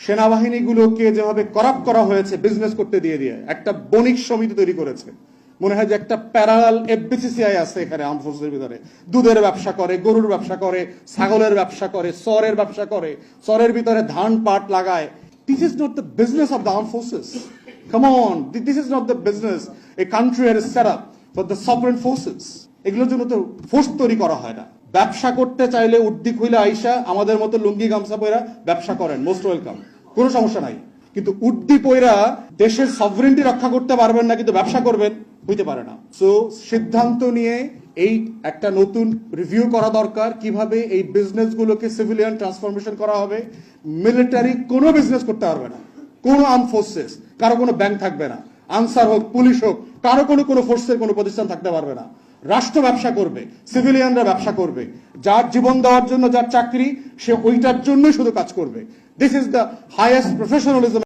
সেনাবাহিনীগুলোকে যেভাবে করাপ্ট করা হয়েছে বিজনেস করতে দিয়ে দিয়ে, একটা বণিক সমিতি তৈরি করেছে। মনে হয় যে একটা প্যারালাল এফবিসিসিআই আছে এখানে আর্ম ফোর্সের ভিতরে। দুধের ব্যবসা করে, গরুর ব্যবসা করে, ছাগলের ব্যবসা করে সরের ব্যবসা করে সরের ভিতরে ধান পাট লাগায়। This is not the business of the arm forces come this is not the business a country are set up for the sovereign forces এগুলোর জন্য তো ফোর্স তৈরি করা হয় না। ব্যবসা করতে চাইলে উদ্দিক হইলে আইসা আমাদের মতো লুঙ্গি গামছা পয়রা ব্যবসা করেন মোস্ট ওয়েলকাম কোনো সমস্যা নাই। কিন্তু উদ্দি পয়রা দেশের সভরেন্টি রক্ষা করতে পারবেন না, কিন্তু ব্যবসা করবেন, হইতে পারে না। সো সিদ্ধান্ত নিয়ে এই একটা নতুন রিভিউ করা দরকার, কীভাবে এই বিজনেস গুলোকে সিভিলিয়ান ট্রান্সফরমেশন করা হবে। মিলিটারি কোনো বিজনেস করতে পারবে না। কোনো আর্ম ফোর্সেস কারও কোনো ব্যাংক থাকবে না। আনসার হোক পুলিশ হোক, কারও কোনো কোনো ফোর্সের কোনো প্রতিষ্ঠান থাকতে পারবে না। রাষ্ট্র ব্যবসা করবে, সিভিলিয়ানরা ব্যবসা করবে। যার জীবন দেওয়ার জন্য যার চাকরি, সে ওইটার জন্যই শুধু কাজ করবে। This is the highest professionalism